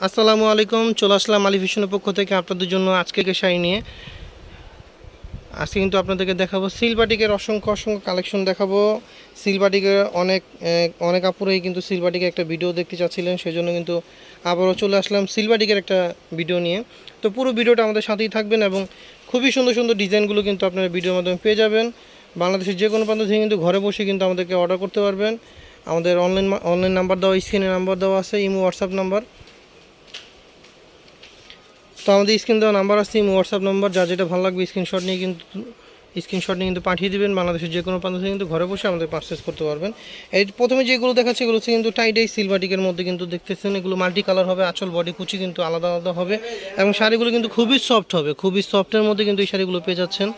আসসালামু আলাইকুম, চলে আসলাম আলী ফিশনের পক্ষ থেকে আপনাদের জন্য আজকে শাড়ি নিয়ে। আজকে কিন্তু আপনাদেরকে দেখাবো সিলবাটিকের অসংখ্য অসংখ্য কালেকশন দেখাবো। সিলবাটিকের অনেক অনেক আপুরেই কিন্তু সিলবাটিকের একটা ভিডিও দেখতে চাচ্ছিলেন সেই জন্য কিন্তু আবারও চলে আসলাম সিলবাটিকের একটা ভিডিও নিয়ে। তো পুরো ভিডিওটা আমাদের সাথেই থাকবেন এবং খুবই সুন্দর সুন্দর ডিজাইনগুলো কিন্তু আপনারা ভিডিওর মাধ্যমে পেয়ে যাবেন। বাংলাদেশের যে কোনো প্রান্ত থেকে কিন্তু ঘরে বসে কিন্তু আমাদেরকে অর্ডার করতে পারবেন। আমাদের অনলাইন অনলাইন নাম্বার দেওয়া স্ক্রিনে নাম্বার দেওয়া আছে, ইমো হোয়াটসঅ্যাপ নাম্বার তো আমাদের স্ক্রিন দেওয়া নাম্বার আছে হোয়াটসঅ্যাপ নাম্বার যা যেটা ভালো লাগবে স্ক্রিনশট নিয়ে কিন্তু স্ক্রিনশট নিয়ে কিন্তু পাঠিয়ে দিবেন। বাংলাদেশের যে কোনো প্রান্ত কিন্তু ঘরে বসে আমাদের পারচেস করতে পারবেন। এই প্রথমে যেগুলো দেখাচ্ছে এগুলো হচ্ছে কিন্তু টাইডাই সিলভাটিকের মধ্যে কিন্তু দেখতেছেন। এগুলো মাল্টি কালার হবে, আঁচল বডি কুচি কিন্তু আলাদা আলাদা হবে। এবং শাড়িগুলো কিন্তু খুবই সফট হবে, খুবই সফটের মধ্যে কিন্তু এই শাড়িগুলো পেয়ে যাচ্ছেন।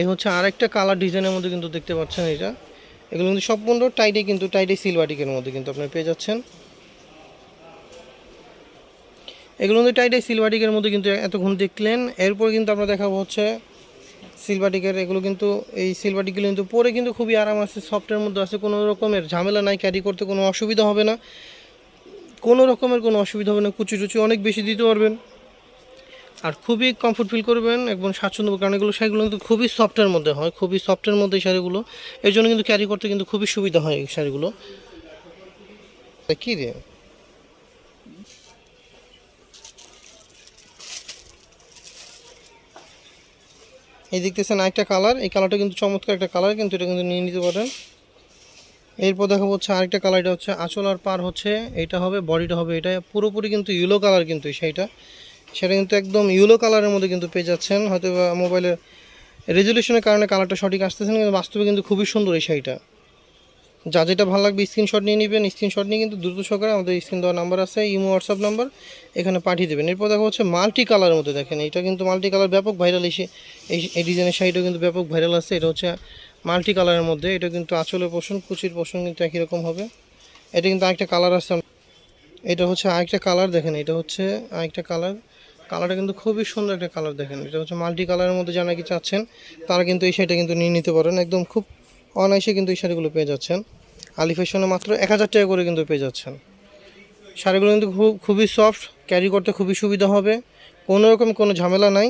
এই হচ্ছে আরেকটা কালার ডিজাইনের মধ্যে কিন্তু দেখতে পাচ্ছেন এটা এগুলো কিন্তু সম্পূর্ণ টাইটে কিন্তু টাইটে সিলভাটিকের মধ্যে কিন্তু আপনি পেয়ে যাচ্ছেন। এগুলো কিন্তু টাইটে সিলভাটিকের মধ্যে কিন্তু এতক্ষণ দেখলেন। এরপর কিন্তু আমরা দেখাবো হচ্ছে সিলভাটিকের এগুলো কিন্তু, এই সিলভাটিকগুলো কিন্তু পরে কিন্তু খুবই আরাম আছে সফটের মধ্যে আছে, কোনো রকমের ঝামেলা নাই ক্যারি করতে কোনো অসুবিধা হবে না। কোনো রকমের কোনো অসুবিধা হবে না, কুচি টুচি অনেক বেশি দিতে পারবেন। আর খুবই কমফোর্ট ফিল করবেন, একদম স্বাচ্ছন্দ্য কারণ এগুলো শাড়িগুলো কিন্তু খুবই সফটের মধ্যে হয়, খুবই সফটের মধ্যে এই শাড়িগুলো। এর জন্য কিন্তু ক্যারি করতে কিন্তু খুবই সুবিধা হয় এই শাড়িগুলো। কী রে? এই দেখতেছেন আরেকটা কালার এই কালারটা কিন্তু চমৎকার একটা কালার কিন্তু এটা কিন্তু নিয়ে নিতে পারেন। এরপর দেখা হচ্ছে আরেকটা কালার এটা হচ্ছে আঁচল আর পার হচ্ছে, এটা হবে বডিটা হবে, এটা পুরোপুরি কিন্তু ইয়েলো কালার কিন্তু এই শাড়িটা। সেটা কিন্তু একদম ইয়েলো কালারের মধ্যে কিন্তু পেয়ে যাচ্ছেন। হয়তো মোবাইলের রেজলিউশনের কারণে কালারটা সঠিক আসতেছে না, কিন্তু বাস্তবে কিন্তু খুবই সুন্দর এই শাড়িটা। যা যেটা ভালো লাগবে স্ক্রিনশট নিয়ে নেবেন। স্ক্রিনশট নিয়ে কিন্তু দ্রুত সহকারে আমাদের স্ক্রিন দেওয়ার নাম্বার আছে, ইমো হোয়াটসঅ্যাপ নাম্বার এখানে পাঠিয়ে দেবেন। এরপর দেখা হচ্ছে মাল্টি কালারের মধ্যে দেখেন, এটা কিন্তু মাল্টি কালার ব্যাপক ভাইরাল এসে এই এই ডিজাইনের শাড়িটাও কিন্তু ব্যাপক ভাইরাল আছে। এটা হচ্ছে মাল্টি কালারের মধ্যে। এটা কিন্তু আঁচলের পোষণ কুচির পোষণ কিন্তু একই রকম হবে। এটা কিন্তু আরেকটা কালার আছে। এটা হচ্ছে আরেকটা কালার দেখেন, এটা হচ্ছে আরেকটা কালার কালারটা কিন্তু খুবই সুন্দর একটা কালার দেখেন। এটা হচ্ছে মাল্টি কালারের মধ্যে যারা নাকি চাচ্ছেন, তারা কিন্তু এই শাড়িটা কিন্তু নিয়ে নিতে পারেন। একদম খুব অনায়াসে কিন্তু এই শাড়িগুলো পেয়ে যাচ্ছেন। আলি ফ্যাশনে মাত্র এক হাজার টাকা করে কিন্তু পেয়ে যাচ্ছেন। শাড়িগুলো কিন্তু খুব, খুবই সফট ক্যারি করতে খুবই সুবিধা হবে। কোনো রকম কোনো ঝামেলা নাই।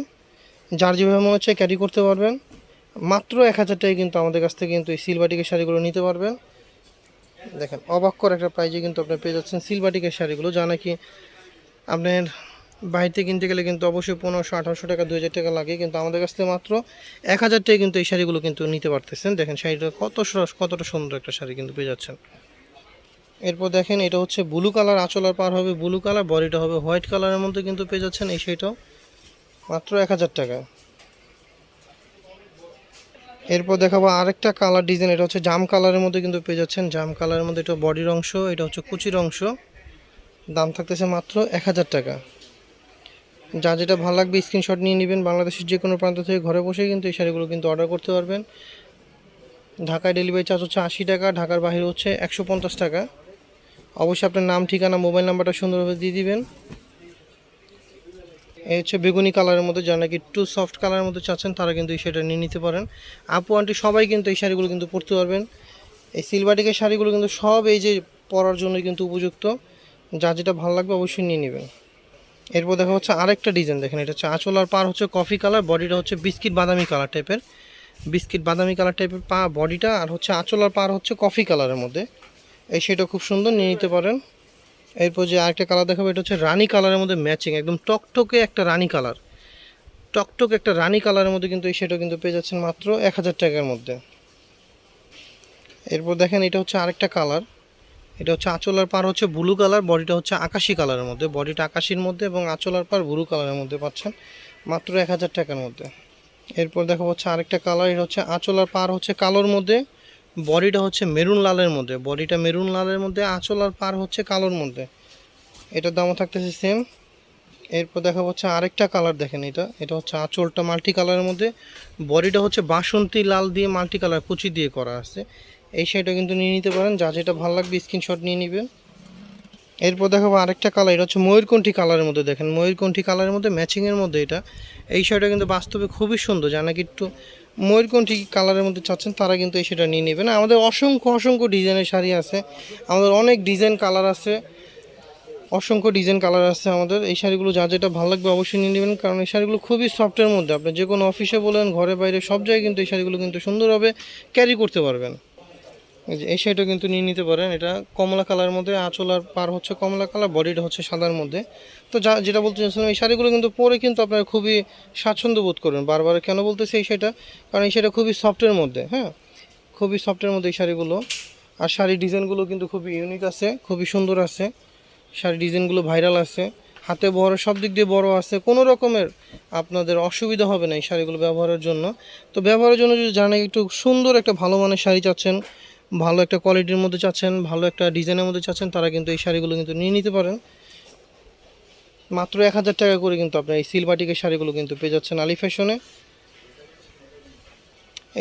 যার যেভাবে মনে হচ্ছে ক্যারি করতে পারবেন। মাত্র এক হাজার টাকায় কিন্তু আমাদের কাছ থেকে কিন্তু এই সিলভাটিকের শাড়িগুলো নিতে পারবেন। দেখেন অবাক একটা প্রাইজে কিন্তু আপনি পেয়ে যাচ্ছেন সিলভাটিকের শাড়িগুলো। যা নাকি আপনার বাইরে কিনতে গেলে কিন্তু অবশ্যই পনেরোশো, আঠারোশো টাকা দু হাজার টাকা লাগে। কিন্তু আমাদের কাছ থেকে মাত্র এক হাজার টাকা কিন্তু এই শাড়িগুলো কিন্তু নিতে পারতেছেন। দেখেন শাড়িটা কত সরস কতটা সুন্দর একটা শাড়ি কিন্তু পেয়ে যাচ্ছেন। এরপর দেখেন এটা হচ্ছে ব্লু কালার আঁচলার পার হবে ব্লু কালার বডিটা হবে হোয়াইট কালারের মধ্যে কিন্তু পেয়ে যাচ্ছেন এই শাড়িটাও। মাত্র এক হাজার টাকা এরপর দেখাবো আরেকটা কালার ডিজাইন এটা হচ্ছে জাম কালারের মধ্যে কিন্তু পেয়ে যাচ্ছেন। জাম কালারের মধ্যে এটা বডির অংশ, এটা হচ্ছে কুচির অংশ। দাম থাকতেছে মাত্র এক হাজার টাকা। যা যেটা ভালো লাগবে স্ক্রিনশট নিয়ে নেবেন। বাংলাদেশের যে কোনো প্রান্ত থেকে ঘরে বসে কিন্তু এই শাড়িগুলো কিন্তু অর্ডার করতে পারবেন। ঢাকায় ডেলিভারি চার্জ হচ্ছে আশি টাকা, ঢাকার বাইরে হচ্ছে একশো পঞ্চাশ টাকা। অবশ্যই আপনার নাম, ঠিকানা মোবাইল নাম্বারটা সুন্দরভাবে দিয়ে দিবেন। এই হচ্ছে বেগুনি কালারের মধ্যে, যারা নাকি একটু সফট কালারের মধ্যে চাচ্ছেন, তারা কিন্তু এই শাড়িটা নিয়ে নিতে পারেন। আপু আন্টি সবাই কিন্তু এই শাড়িগুলো কিন্তু পরতে পারবেন। এই সিলভাটিকের শাড়িগুলো কিন্তু সব এই যে পরার জন্য কিন্তু উপযুক্ত। যা যেটা ভালো লাগবে অবশ্যই নিয়ে নেবেন। এরপর দেখা হচ্ছে আরেকটা ডিজাইন দেখেন এটা হচ্ছে আঁচল আর পার হচ্ছে কফি কালার বডিটা হচ্ছে বিস্কিট বাদামি কালার টাইপের বিস্কিট বাদামি কালার টাইপের পা বডিটা আর হচ্ছে আঁচল আর পার হচ্ছে কফি কালারের মধ্যে। এই সেটা খুব সুন্দর, নিয়ে নিতে পারেন। এরপর যে আরেকটা কালার দেখাবো, এটা হচ্ছে রানি কালারের মধ্যে ম্যাচিং একদম টকটকে একটা রানী কালার টকটক একটা রানি কালারের মধ্যে কিন্তু এই সেটা কিন্তু পেয়ে যাচ্ছেন মাত্র এক হাজার টাকার মধ্যে। এরপর দেখেন এটা হচ্ছে আরেকটা কালার এটা হচ্ছে আঁচলার পার হচ্ছে ব্লু কালার বডিটা হচ্ছে আকাশি কালারের মধ্যে। বডিটা আকাশির মধ্যে এবং আঁচলার পার ব্লু কালারের মধ্যে পাচ্ছেন। মাত্র এক হাজার টাকার মধ্যে। এরপর দেখা হচ্ছে আরেকটা কালার এটা হচ্ছে আঁচলার পার হচ্ছে কালোর মধ্যে। বডিটা হচ্ছে মেরুন লালের মধ্যে। বডিটা মেরুন লালের মধ্যে, আঁচলার পার হচ্ছে কালোর মধ্যে। এটার দামও থাকতেছে সেম এরপর দেখা হচ্ছে আরেকটা কালার দেখেন এটা। এটা হচ্ছে আঁচলটা মাল্টি কালারের মধ্যে। বডিটা হচ্ছে বাসন্তী লাল দিয়ে মাল্টি কালার কুচি দিয়ে করা আছে। এই শাড়িটা কিন্তু নিয়ে নিতে পারেন। যা যেটা ভালো লাগবে স্ক্রিনশট নিয়ে নেবেন। এরপর দেখাবো আরেকটা কালার এটা হচ্ছে ময়ূরকণ্ঠী কালারের মধ্যে দেখেন। ময়ূরকণ্ঠী কালারের মধ্যে ম্যাচিংয়ের মধ্যে এটা। এই শাড়িটা কিন্তু বাস্তবে খুবই সুন্দর। যা নাকি একটু ময়ূরকণ্ঠী কালারের মধ্যে চাচ্ছেন, তারা কিন্তু এই সেটা নিয়ে নেবেন। আমাদের অসংখ্য অসংখ্য ডিজাইনের শাড়ি আছে। আমাদের অনেক ডিজাইন কালার আছে। অসংখ্য ডিজাইন কালার আছে আমাদের। এই শাড়িগুলো যা যেটা ভালো লাগবে অবশ্যই নিয়ে নেবেন। কারণ এই শাড়িগুলো খুবই সফটের মধ্যে। আপনি যে কোনো অফিসে বলেন, ঘরে বাইরে সব জায়গায় কিন্তু এই শাড়িগুলো কিন্তু সুন্দরভাবে ক্যারি করতে পারবেন। এই যে, এই শাড়িটা কিন্তু নিয়ে নিতে পারেন। এটা কমলা কালারের মধ্যে, আঁচল আর পার হচ্ছে কমলা কালার, বডিটা হচ্ছে সাদার মধ্যে। তো যা, যেটা বলতে চাচ্ছিলাম, এই শাড়িগুলো কিন্তু পরে কিন্তু আপনারা খুবই স্বাচ্ছন্দ্য বোধ করবেন বারবার কেন বলতেছি এই শাড়িটা? কারণ এই শাড়িটা খুবই সফটের মধ্যে হ্যাঁ? খুবই সফটের মধ্যে এই শাড়িগুলো। আর শাড়ির ডিজাইনগুলো কিন্তু খুবই ইউনিক আছে, খুবই সুন্দর আছে। শাড়ির ডিজাইনগুলো ভাইরাল আছে। হাতে বড় সব দিক দিয়ে বড় আছে। কোনো রকমের আপনাদের অসুবিধা হবে না এই শাড়িগুলো ব্যবহারের জন্য। তো ব্যবহারের জন্য যদি জানেন, একটু সুন্দর একটা ভালো মানের শাড়ি চাচ্ছেন ভালো একটা কোয়ালিটির মধ্যে চাচ্ছেন, ভালো একটা ডিজাইনের মধ্যে চাচ্ছেন, তারা কিন্তু এই শাড়িগুলো কিন্তু নিয়ে নিতে পারেন। মাত্র এক হাজার টাকা করে কিন্তু আপনার এই সিলবাটিকের শাড়িগুলো কিন্তু পেয়ে যাচ্ছেন আলি ফ্যাশনে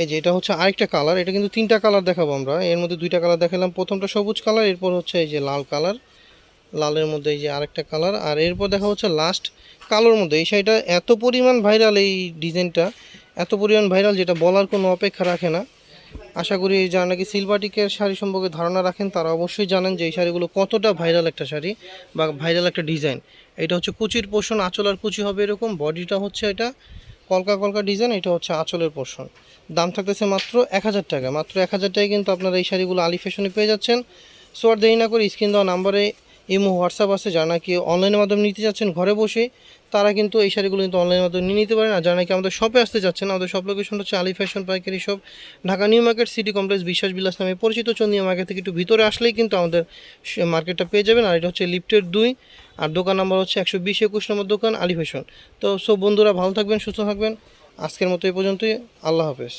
এই যে এটা হচ্ছে আরেকটা কালার এটা কিন্তু তিনটা কালার দেখাবো আমরা। এর মধ্যে দুইটা কালার দেখালাম, প্রথমটা সবুজ কালার এরপর হচ্ছে এই যে লাল কালার লালের মধ্যে এই যে আরেকটা কালার আর এরপর দেখা হচ্ছে লাস্ট কালোর মধ্যে। এই শাড়িটা এত পরিমাণ ভাইরাল এই ডিজাইনটা এত পরিমাণ ভাইরাল যেটা বলার কোনো অপেক্ষা রাখে না। আশা করি যারা নাকি সিলভাটিকের শাড়ি সম্পর্কে ধারণা রাখেন, তারা অবশ্যই জানেন যে এই শাড়িগুলো কতটা ভাইরাল একটা শাড়ি বা ভাইরাল একটা ডিজাইন এটা হচ্ছে কুচির পোষণ আঁচল আর কুচি হবে এরকম বডিটা হচ্ছে এটা কলকা কলকা ডিজাইন এটা হচ্ছে আঁচলের পোষণ। দাম থাকতেছে মাত্র এক হাজার টাকা, মাত্র এক হাজার টাকায় কিন্তু আপনারা এই শাড়িগুলো আলি ফ্যাশনে পেয়ে যাচ্ছেন। সো আর দেরি না করে স্ক্রিন দেওয়া নাম্বারে ইমো, হোয়াটসঅ্যাপ আছে, যারা নাকি অনলাইনের মাধ্যমে নিতে চাচ্ছেন ঘরে বসে, তারা কিন্তু এই শাড়িগুলো কিন্তু অনলাইনের মাধ্যমে নিয়ে নিতে পারেন। আর যারা নাকি আমাদের শপে আসতে যাচ্ছেন আমাদের শপ লোকেশন হচ্ছে আলি ফ্যাশন পাইকারি shop Dhaka new market city complex Biswas Bilas নামে পরিচিত। চন্দিয়া মার্কেট থেকে একটু ভিতরে আসলেই কিন্তু আমাদের মার্কেটটা পেয়ে যাবেন। আর এটা হচ্ছে লিফটের দুই, আর দোকান নাম্বার হচ্ছে একশো বিশ একুশ নম্বর দোকান, আলি ফ্যাশন তো সব বন্ধুরা ভালো থাকবেন, সুস্থ থাকবেন। আজকের মতো এই পর্যন্তই। আল্লাহ হাফেজ।